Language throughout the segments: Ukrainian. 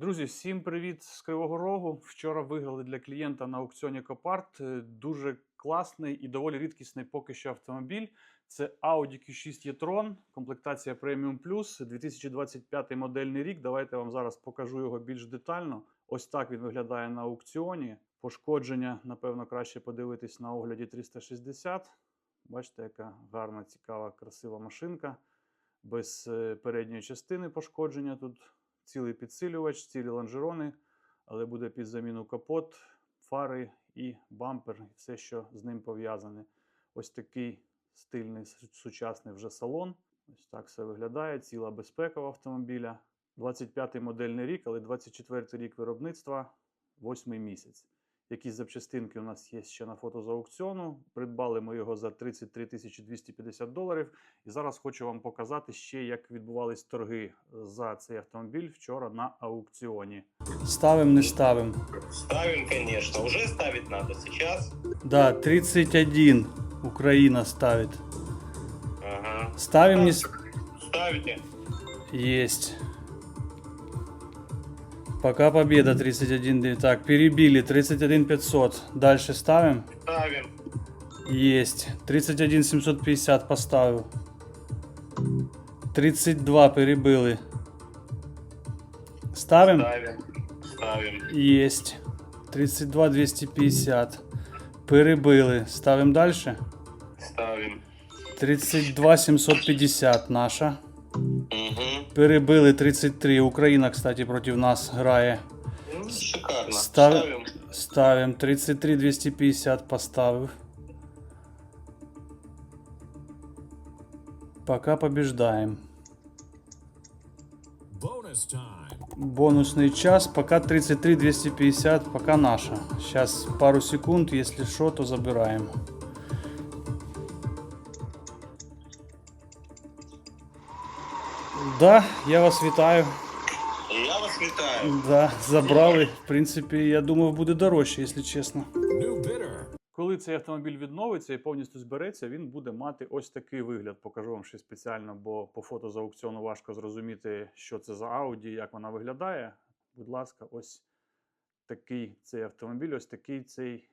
Друзі, всім привіт з Кривого Рогу. Вчора виграли для клієнта на аукціоні Копарт е, дуже класний і доволі рідкісний поки що автомобіль. Це Audi Q6 e-tron, комплектація Premium Plus, 2025 модельний рік. Давайте я вам зараз покажу його більш детально. Ось так він виглядає на аукціоні. Пошкодження, напевно, краще подивитись на огляді 360. Бачите, яка гарна, цікава, красива машинка. Без е, передньої частини пошкодження тут цілий підсилювач, цілі лонжерони, але буде під заміну капот, фари і бампер, і все, що з ним пов'язане. Ось такий стильний сучасний вже салон. Ось так все виглядає. Ціла безпека в автомобіля. 25-й модельний рік, але 24-й рік виробництва, 8 місяць. Якісь запчастинки у нас є ще на фото з аукціону. Придбали ми його за 33 тисячі 250 доларів. І зараз хочу вам показати ще, як відбувались торги за цей автомобіль вчора на аукціоні. Ставим, не ставим. Ставим, конечно. Уже ставить надо сейчас. Да, 31 Украина ставит. Ага. Ставим, не Ставите. Есть. Пока победа 31. день. Так, перебили 31 500. Дальше ставим. Ставим. Есть. 31 750 поставил. 32 перебили. Ставим? Ставим. Ставим. Есть. 32 250. Перебили. Ставим дальше. Ставим. 32 750 наша. Угу. Перебили 33. Україна, кстати, проти нас грає. Ну, шикарно. Став- Ставим. Ставим 33 250 поставив. Пока побеждаем. Бонусный час, пока 33 250, пока наша. Сейчас пару секунд, если что, то забираем. Да, я вас вітаю. Я вас вітаю. Да, забрали. В принципі, я думав, буде дорожче, якщо чесно. Коли цей автомобіль відновиться і повністю збереться, він буде мати ось такий вигляд. Покажу вам ще спеціально, бо по фото з аукціону важко зрозуміти, що це за Audi, як вона виглядає. Будь ласка, ось такий цей автомобіль, ось такий цей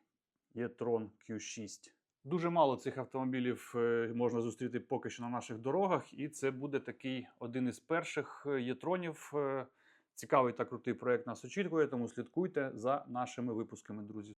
e-tron Q6. Дуже мало цих автомобілів е, можна зустріти поки що на наших дорогах, і це буде такий один із перших е, єтронів. Е, Цікавий та крутий проект нас очікує, тому слідкуйте за нашими випусками, друзі.